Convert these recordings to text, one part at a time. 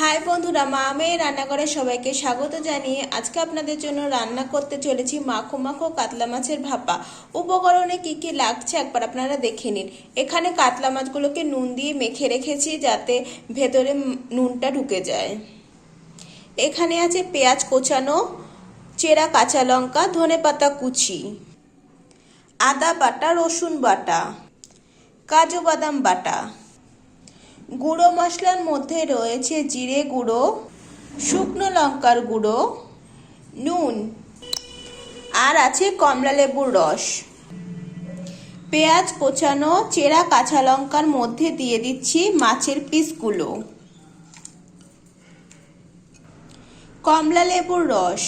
High বন্ধুরা, মা মেয়ে রান্নাঘরে সবাইকে স্বাগত জানিয়ে আজকে আপনাদের জন্য রান্না করতে চলেছি মাখো মাখো কাতলা মাছের ভাপা। উপকরণে কি কি লাগছে একবার আপনারা দেখে নিন। এখানে কাতলা মাছগুলোকে নুন দিয়ে মেখে রেখেছি যাতে ভেতরে নুনটা ঢুকে যায়। এখানে আছে পেঁয়াজ কোচানো, চেরা কাঁচা লঙ্কা, ধনে পাতা কুচি, আদা বাটা, রসুন বাটা, কাজু বাদাম বাটা। গুঁড়ো মশলার মধ্যে রয়েছে জিরে গুঁড়ো, শুকনো লঙ্কার গুঁড়ো, নুন, আর আছে কমলা লেবুর রস। পেঁয়াজ কোচানো চেরা কাঁচা লঙ্কার মধ্যে দিয়ে দিচ্ছি মাছের পিসগুলো। কমলা লেবুর রস।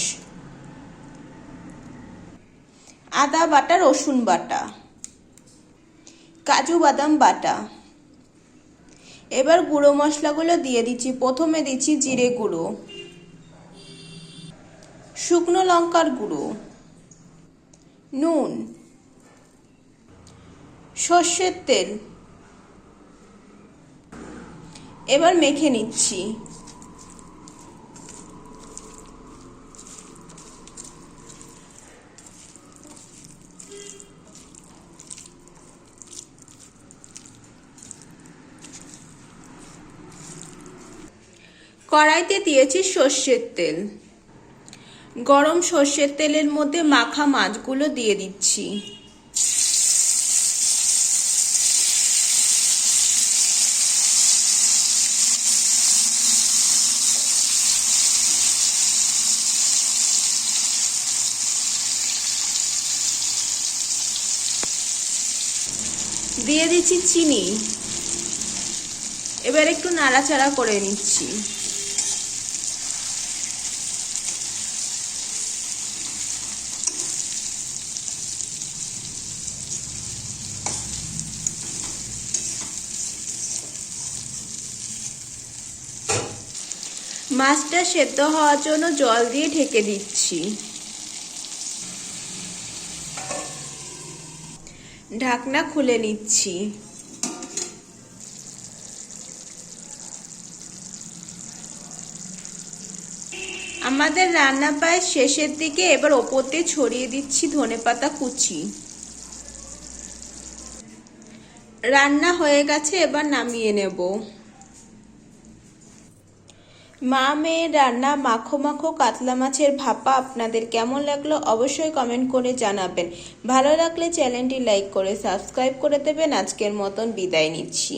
আদা বাটা, রসুন বাটা। কাজু বাদাম বাটা। এবার গুঁড়ো মশলাগুলো দিয়ে দিচ্ছি। প্রথমে দিচ্ছি জিরে গুঁড়ো। শুকনো লঙ্কার গুঁড়ো। নুন। সর্ষের তেল। এবার মেখে নিচ্ছি। কড়াইতে দিয়েছি সর্ষের তেল। গরম সর্ষের তেলের মধ্যে মাখা মাছগুলো দিয়ে দিচ্ছি। দিয়ে দিচ্ছি চিনি। এবার একটু নাড়াচাড়া করে নিচ্ছি। মাছটা সেদ্ধ হওয়ার জন্য জল দিয়ে ঢেকে দিচ্ছি। ঢাকনা খুলে নিচ্ছি। আমাদের রান্না প্রায় শেষের দিকে, এবার ওপর দিয়ে ছড়িয়ে দিচ্ছি ধনেপাতা কুচি। রান্না হয়ে গেছে, এবার নামিয়ে নেব। মা মেয়ের রান্না মাখো মাখো কাতলা মাছের ভাপা আপনাদের কেমন লাগল অবশ্যই কমেন্ট করে জানাবেন। ভালো লাগলে চ্যানেলটি লাইক করে সাবস্ক্রাইব করে দেবেন। আজকের মতন বিদায় নিচ্ছি।